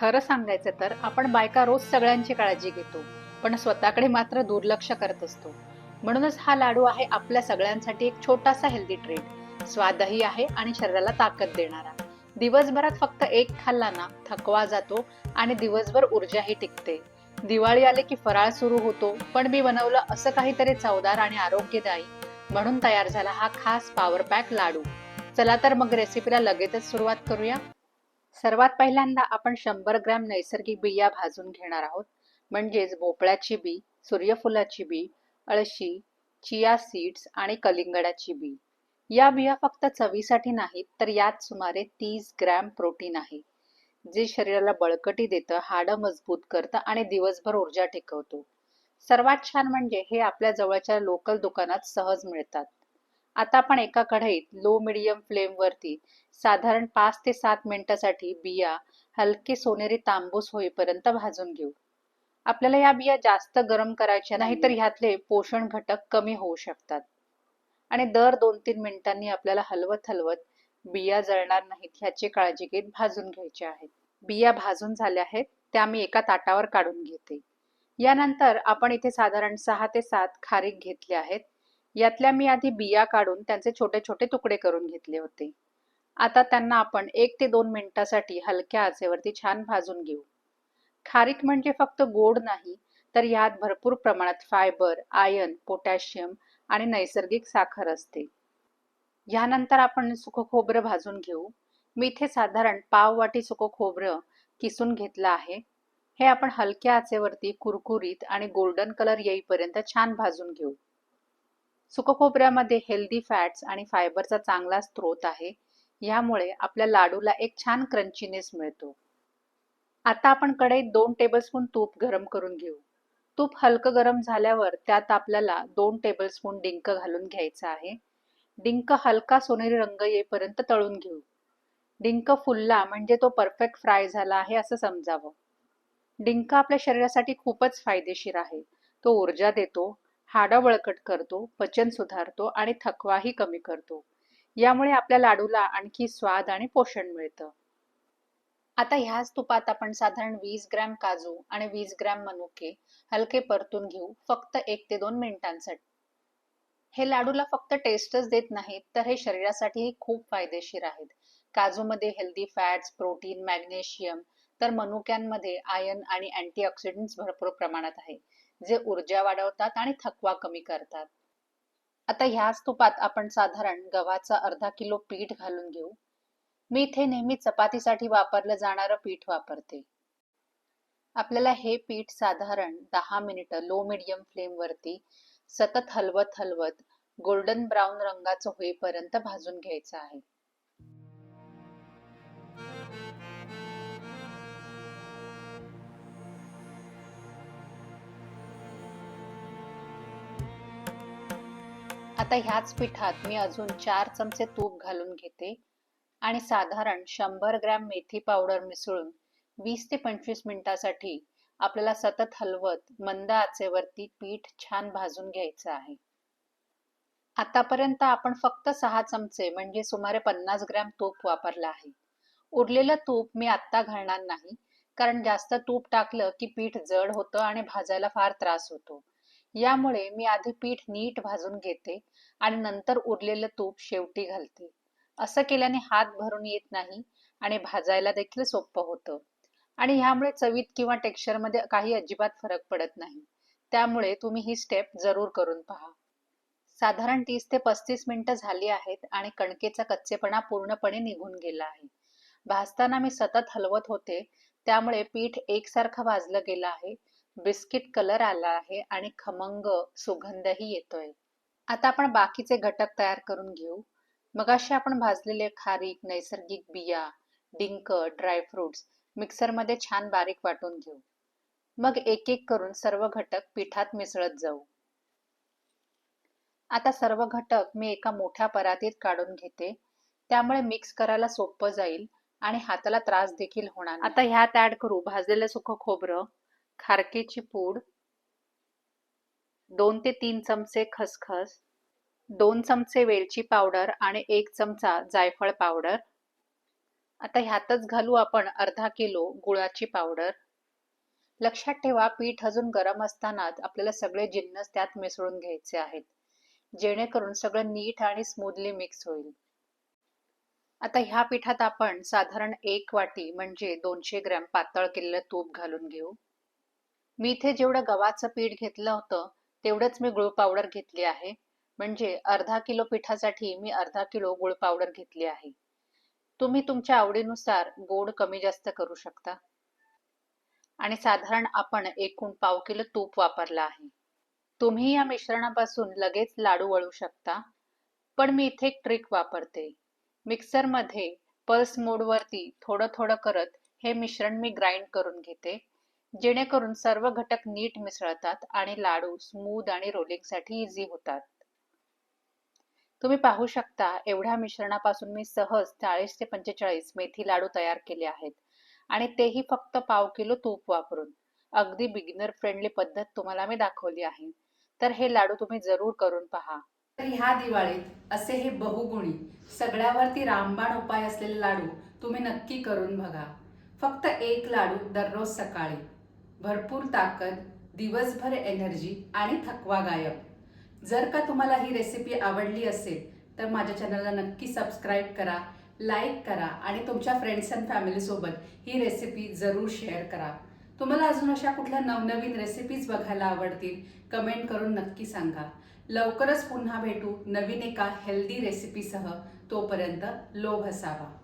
खरं सांगायचं तर आपण बायका रोज सगळ्यांची काळजी घेतो पण स्वतःकडे मात्र दुर्लक्ष करत असतो. म्हणूनच हा लाडू आहे आपल्या सगळ्यांसाठी एक छोटासा हेल्दी ट्रीट स्वादही आहे आणि शरीराला ताकद देणारा. दिवसभरात फक्त एक खाल्ला ना थकवा जातो आणि दिवसभर ऊर्जाही टिकते. दिवाळी आले की फराळ सुरू होतो पण मी बनवलं असं काहीतरी चवदार आणि आरोग्यदायी म्हणून तयार झाला हा खास पॉवर पॅक लाडू. चला तर मग रेसिपीला लगेचच सुरुवात करूया. सर्वात पहिल्यांदा आपण शंभर ग्रॅम नैसर्गिक बिया भाजून घेणार आहोत. म्हणजेच भोपळ्याची बी सूर्यफुलाची बी अळशी चिया सीड्स आणि कलिंगडाची बी. या बिया फक्त चवीसाठी नाहीत तर यात सुमारे तीस ग्रॅम प्रोटीन आहे. जे शरीराला बळकटी देतं हाडं मजबूत करतं आणि दिवसभर ऊर्जा टिकवतो. सर्वात छान म्हणजे हे आपल्या जवळच्या लोकल दुकानात सहज मिळतात. आता आपण एका कढईत लो मिडियम फ्लेम वरती साधारण पाच ते सात मिनिटासाठी बिया हलके सोनेरी तांबूस होईपर्यंत भाजून घेऊ. आपल्याला या बिया जास्त गरम करायच्या नाही तर ह्यातले पोषण घटक कमी होऊ शकतात. आणि दर दोन तीन मिनिटांनी आपल्याला हलवत हलवत बिया जळणार नाहीत ह्याची काळजी घेत भाजून घ्यायच्या आहेत. बिया भाजून झाल्या आहेत त्या मी एका ताटावर काढून घेते. यानंतर आपण इथे साधारण सहा ते सात खारीक घेतले आहेत. यातल्या मी आधी बिया काढून त्यांचे छोटे छोटे तुकडे करून घेतले होते. आता त्यांना आपण एक ते दोन मिनिटासाठी हलक्या आचेवरती छान भाजून घेऊ. खारीक म्हणजे फक्त गोड नाही तर यात भरपूर प्रमाणात फायबर आयर्न पोटॅशियम आणि नैसर्गिक साखर असते. यानंतर आपण सुकं खोबरं भाजून घेऊ. मी इथे साधारण पाव वाटी सुकं खोबरं किसून घेतलं आहे. हे आपण हलक्या आचेवरती कुरकुरीत आणि गोल्डन कलर येईपर्यंत छान भाजून घेऊ. सुकखोबऱ्यामध्ये हेल्दी फॅट्स आणि फायबरचा चांगला स्रोत आहे. यामुळे आपल्या लाडूला एक छान क्रंचीनेस मिळतो. आता आपण कढईत दोन टेबलस्पून तूप गरम करून घेऊ. तूप हलकं गरम झाल्यावर त्यात आपल्याला दोन टेबलस्पून डिंक घालून घ्यायचं आहे. डिंक हलका सोनेरी रंग येईपर्यंत तळून घेऊ. डिंक फुलला म्हणजे तो परफेक्ट फ्राय झाला आहे असं समजावं. डिंक आपल्या शरीरासाठी खूपच फायदेशीर आहे. तो ऊर्जा देतो. हाडं बळकट करतो पचन सुधारतो आणि थकवाही कमी करतो. यामुळे आपल्या लाडूला आणखी स्वाद आणि पोषण मिळतं. आता ह्याच तुपात आपण साधारण वीस ग्रॅम काजू आणि वीस ग्रॅम मनुके हलके परतून घेऊ फक्त एक ते दोन मिनिटांसाठी. हे लाडूला फक्त टेस्टच देत नाहीत तर हे शरीरासाठीही खूप फायदेशीर आहेत. काजूमध्ये हेल्दी फॅट्स प्रोटीन मॅग्नेशियम तर मनुक्यांमध्ये आयर्न आणि अँटीऑक्सिडंट्स भरपूर प्रमाणात आहे. जे ऊर्जा वाढवतात आणि थकवा कमी करतात. आता ह्याच तुपात आपण साधारण गव्हाचा अर्धा किलो पीठ घालून घेऊ. मी इथे नेहमी चपातीसाठी वापरलं जाणारं पीठ वापरते. आपल्याला हे पीठ साधारण दहा मिनिटं लो मिडियम फ्लेम वरती सतत हलवत हलवत गोल्डन ब्राऊन रंगाचं होईपर्यंत भाजून घ्यायचं आहे. आता ह्याच पिठात मी अजून चार चमचे तूप घालून घेते. आणि साधारण शंभर ग्रॅम मेथी पावडर मिसळून वीस ते पंचवीस मिनिटासाठी आपल्याला सतत हलवत मंद आचेवरती पीठ छान भाजून घ्यायचं आहे. आतापर्यंत आपण फक्त सहा चमचे म्हणजे सुमारे पन्नास ग्रॅम तूप वापरलं आहे. उरलेलं तूप मी आत्ता घालणार नाही कारण जास्त तूप टाकलं की पीठ जड होतं आणि भाजायला फार त्रास होतो. यामुळे मी आधी पीठ नीट भाजून घेते आणि नंतर उरलेलं तूप शेवटी घालते. असं केल्याने हात भरून येत नाही आणि भाजायला देखील सोपं होतं. आणि ह्यामुळे चवीत किंवा टेक्स्चरमध्ये काही अजिबात फरक पडत नाही. त्यामुळे तुम्ही ही स्टेप जरूर करून पहा. साधारण तीस ते पस्तीस मिनिटं झाली आहेत आणि कणकेचा कच्चेपणा पूर्णपणे निघून गेला आहे. भाजताना मी सतत हलवत होते त्यामुळे पीठ एकसारखं भाजलं गेलं आहे बिस्किट कलर आला आहे आणि खमंग सुगंधही येतोय. आता आपण बाकीचे घटक तयार करून घेऊ. मगाशी आपण भाजलेले खारीक नैसर्गिक बिया डिंक ड्रायफ्रुट्स मिक्सरमध्ये छान बारीक वाटून घेऊ. मग एक एक करून सर्व घटक पिठात मिसळत जाऊ. आता सर्व घटक मी एका मोठ्या परातीत काढून घेते. त्यामुळे मिक्स करायला सोपं जाईल आणि हाताला त्रास देखील होणार आता ह्यात ऍड करू. भाजलेलं सुख खोबरं. खारकेची पूड दोन ते तीन चमचे खसखस दोन चमचे वेलची पावडर आणि एक चमचा जायफळ पावडर. आता ह्यातच घालू आपण अर्धा किलो गुळाची पावडर. लक्षात ठेवा पीठ अजून गरम असतानाच आपल्याला सगळे जिन्नस त्यात मिसळून घ्यायचे आहेत जेणेकरून सगळं नीट आणि स्मूथली मिक्स होईल. आता ह्या पिठात आपण साधारण एक वाटी म्हणजे दोनशे ग्रॅम पातळ केलेलं तूप घालून घेऊ. मी इथे जेवढं गव्हाचं पीठ घेतलं होतं तेवढंच मी गुळ पावडर घेतली आहे. म्हणजे अर्धा किलो पिठासाठी मी अर्धा किलो गुळ पावडर घेतली आहे. तुम्ही तुमच्या आवडीनुसार गोड कमी जास्त करू शकता. आणि साधारण आपण एकूण पाव किलो तूप वापरला आहे. तुम्ही या मिश्रणापासून लगेच लाडू वळू शकता. पण मी इथे एक ट्रिक वापरते. मिक्सरमध्ये पल्स मोडवरती थोडं थोडं करत हे मिश्रण मी ग्राइंड करून घेते. जेणेकरून सर्व घटक नीट मिसळतात आणि लाडू स्मूद आणि रोलिंगसाठी इझी होतात. तुम्ही पाहू शकता एवढ्या मिश्रणापासून मी सहज चाळीस ते पंचेचाळीस मेथी लाडू तयार केले आहेत आणि तेही फक्त पाव किलो तूप वापरून. अगदी बिगिनर फ्रेंडली पद्धत तुम्हाला मी दाखवली आहे. तर हे लाडू तुम्ही जरूर करून पहा. तर ह्या दिवाळीत असे हे बहुगुणी सगळ्यावरती रामबाण उपाय असलेले लाडू तुम्ही नक्की करून बघा. फक्त एक लाडू दररोज सकाळी. भरपूर ताकद दिवसभर एनर्जी आणि थकवा गायब. जर का तुम्हाला ही रेसिपी आवडली असेल तर माझ्या चॅनलला नक्की सबस्क्राईब करा लाईक करा आणि तुमच्या फ्रेंड्स अँड फॅमिलीसोबत ही रेसिपी जरूर शेअर करा. तुम्हाला अजून अशा कुठल्या नवनवीन रेसिपीज बघायला आवडतील कमेंट करून नक्की सांगा. लवकरच पुन्हा भेटू नवीन एका हेल्दी रेसिपीसह तोपर्यंत लोभ असावा.